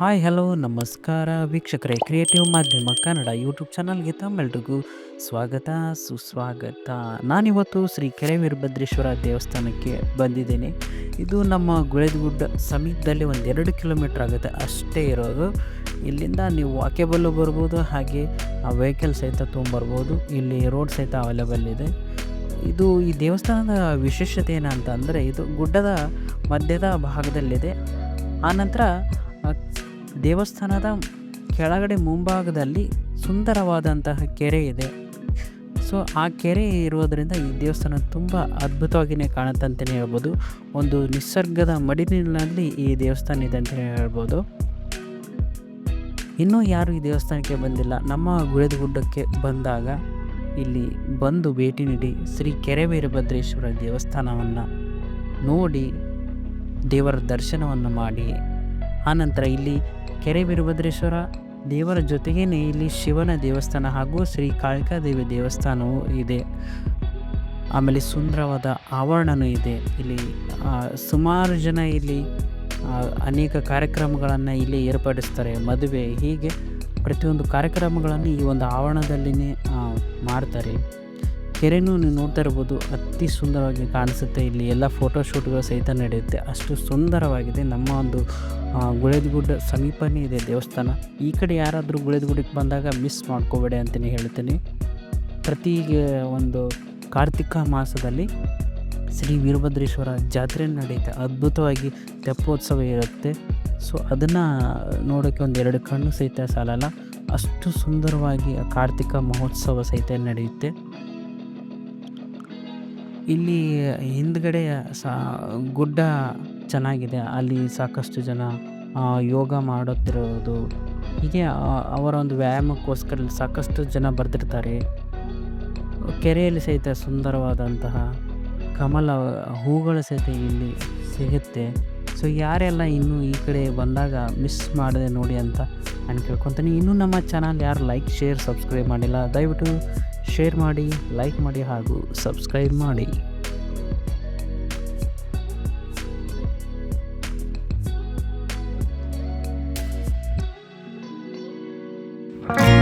Hi hello ನಮಸ್ಕಾರ. ವೀಕ್ಷಕರೇ creative ಮಾಧ್ಯಮ ಕನ್ನಡ ಯೂಟ್ಯೂಬ್ ಚಾನಲ್ಗೆ ತಮ್ಮೆಲ್ರಿಗೂ ಸ್ವಾಗತ, ಸುಸ್ವಾಗತ. ನಾನಿವತ್ತು ಶ್ರೀ ಕೆರೆ ವೀರಭದ್ರೇಶ್ವರ ದೇವಸ್ಥಾನಕ್ಕೆ ಬಂದಿದ್ದೇನೆ. ಇದು ನಮ್ಮ ಗುಳೇದಗುಡ್ಡ ಸಮೀಪದಲ್ಲಿ ಒಂದು ಎರಡು ಕಿಲೋಮೀಟ್ರ್ ಆಗುತ್ತೆ, ಅಷ್ಟೇ ಇರೋದು. ಇಲ್ಲಿಂದ ನೀವು ವಾಕೇಬಲ್ಲು ಬರ್ಬೋದು, ಹಾಗೆ ಆ ವೆಹಿಕಲ್ ಸಹಿತ ತೊಗೊಂಬರ್ಬೋದು. ಇಲ್ಲಿ ರೋಡ್ ಸಹಿತ ಅವೈಲೇಬಲ್ ಇದೆ. ಇದು ಈ ದೇವಸ್ಥಾನದ ವಿಶೇಷತೆ ಏನಂತ ಅಂದರೆ, ಇದು ಗುಡ್ಡದ ಮಧ್ಯದ ಭಾಗದಲ್ಲಿದೆ. ಆನಂತರ ದೇವಸ್ಥಾನದ ಕೆಳಗಡೆ ಮುಂಭಾಗದಲ್ಲಿ ಸುಂದರವಾದಂತಹ ಕೆರೆ ಇದೆ. ಸೊ, ಆ ಕೆರೆ ಇರೋದರಿಂದ ಈ ದೇವಸ್ಥಾನ ತುಂಬ ಅದ್ಭುತವಾಗಿಯೇ ಕಾಣುತ್ತೆ ಅಂತಲೇ ಹೇಳ್ಬೋದು. ಒಂದು ನಿಸರ್ಗದ ಮಡಿಲಿನಲ್ಲಿ ಈ ದೇವಸ್ಥಾನ ಇದೆ ಅಂತಲೇ ಹೇಳ್ಬೋದು. ಇನ್ನೂ ಯಾರು ಈ ದೇವಸ್ಥಾನಕ್ಕೆ ಬಂದಿಲ್ಲ. ನಮ್ಮ ಗುಳೇದ ಗುಡ್ಡಕ್ಕೆ ಬಂದಾಗ ಇಲ್ಲಿ ಬಂದು ಭೇಟಿ ನೀಡಿ ಶ್ರೀ ಕೆರೆ ವೀರಭದ್ರೇಶ್ವರ ದೇವಸ್ಥಾನವನ್ನು ನೋಡಿ ದೇವರ ದರ್ಶನವನ್ನು ಮಾಡಿ ಆನಂತರ ಇಲ್ಲಿ ಕೆರೆ ವೀರಭದ್ರೇಶ್ವರ ದೇವರ ಜೊತೆಗೇ ಇಲ್ಲಿ ಶಿವನ ದೇವಸ್ಥಾನ ಹಾಗೂ ಶ್ರೀ ಕಾಳಿಕಾದೇವಿ ದೇವಸ್ಥಾನವೂ ಇದೆ. ಆಮೇಲೆ ಸುಂದರವಾದ ಆವರಣವೂ ಇದೆ. ಇಲ್ಲಿ ಸುಮಾರು ಜನ ಇಲ್ಲಿ ಅನೇಕ ಕಾರ್ಯಕ್ರಮಗಳನ್ನು ಇಲ್ಲಿ ಏರ್ಪಡಿಸ್ತಾರೆ. ಮದುವೆ ಹೀಗೆ ಪ್ರತಿಯೊಂದು ಕಾರ್ಯಕ್ರಮಗಳನ್ನು ಈ ಒಂದು ಆವರಣದಲ್ಲಿನೇ ಮಾಡ್ತಾರೆ. ಕೆರೆನೂ ನೀವು ನೋಡ್ತಾ ಇರ್ಬೋದು, ಅತಿ ಸುಂದರವಾಗಿ ಕಾಣಿಸುತ್ತೆ. ಇಲ್ಲಿ ಎಲ್ಲ ಫೋಟೋಶೂಟ್ಗಳು ಸಹಿತ ನಡೆಯುತ್ತೆ. ಅಷ್ಟು ಸುಂದರವಾಗಿದೆ ನಮ್ಮ ಒಂದು ಗುಳೇದಗುಡ್ಡ ಸಮೀಪನೇ ಇದೆ ದೇವಸ್ಥಾನ. ಈ ಕಡೆ ಯಾರಾದರೂ ಗುಳೇದಗುಡ್ಡಕ್ಕೆ ಬಂದಾಗ ಮಿಸ್ ಮಾಡ್ಕೋಬೇಡಿ ಅಂತಲೇ ಹೇಳ್ತೀನಿ. ಪ್ರತಿ ಒಂದು ಕಾರ್ತಿಕ ಮಾಸದಲ್ಲಿ ಶ್ರೀ ವೀರಭದ್ರೇಶ್ವರ ಜಾತ್ರೆ ನಡೆಯುತ್ತೆ. ಅದ್ಭುತವಾಗಿ ತೆಪ್ಪೋತ್ಸವ ಇರುತ್ತೆ. ಸೊ ಅದನ್ನು ನೋಡೋಕ್ಕೆ ಒಂದು ಎರಡು ಕಣ್ಣು ಸಹಿತ ಸಾಲಲ್ಲ. ಅಷ್ಟು ಸುಂದರವಾಗಿ ಕಾರ್ತಿಕ ಮಹೋತ್ಸವ ಸಹಿತ ನಡೆಯುತ್ತೆ. ಇಲ್ಲಿ ಹಿಂದ್ಗಡೆ ಸಾ ಗುಡ್ಡ ಚೆನ್ನಾಗಿದೆ. ಅಲ್ಲಿ ಸಾಕಷ್ಟು ಜನ ಯೋಗ ಮಾಡುತ್ತಿರುವುದು. ಹೀಗೆ ಅವರ ಒಂದು ವ್ಯಾಯಾಮಕ್ಕೋಸ್ಕರ ಸಾಕಷ್ಟು ಜನ ಬರೆದಿರ್ತಾರೆ. ಕೆರೆಯಲ್ಲಿ ಸಹಿತ ಸುಂದರವಾದಂತಹ ಕಮಲ, ಹೂಗಳು ಸಹಿತ ಇಲ್ಲಿ ಸಿಗುತ್ತೆ. ಸೊ, ಯಾರೆಲ್ಲ ಇನ್ನೂ ಈ ಕಡೆ ಬಂದಾಗ ಮಿಸ್ ಮಾಡಿದೆ ನೋಡಿ ಅಂತ ನಾನು ಕೇಳ್ಕೊತೀನಿ. ಇನ್ನೂ ನಮ್ಮ ಚಾನಲ್ ಯಾರು ಲೈಕ್ ಶೇರ್ ಸಬ್ಸ್ಕ್ರೈಬ್ ಮಾಡಿಲ್ಲ, ದಯವಿಟ್ಟು ಶೇರ್ ಮಾಡಿ ಲೈಕ್ ಮಾಡಿ ಹಾಗೂ ಸಬ್ಸ್ಕ್ರೈಬ್ ಮಾಡಿ. Bye.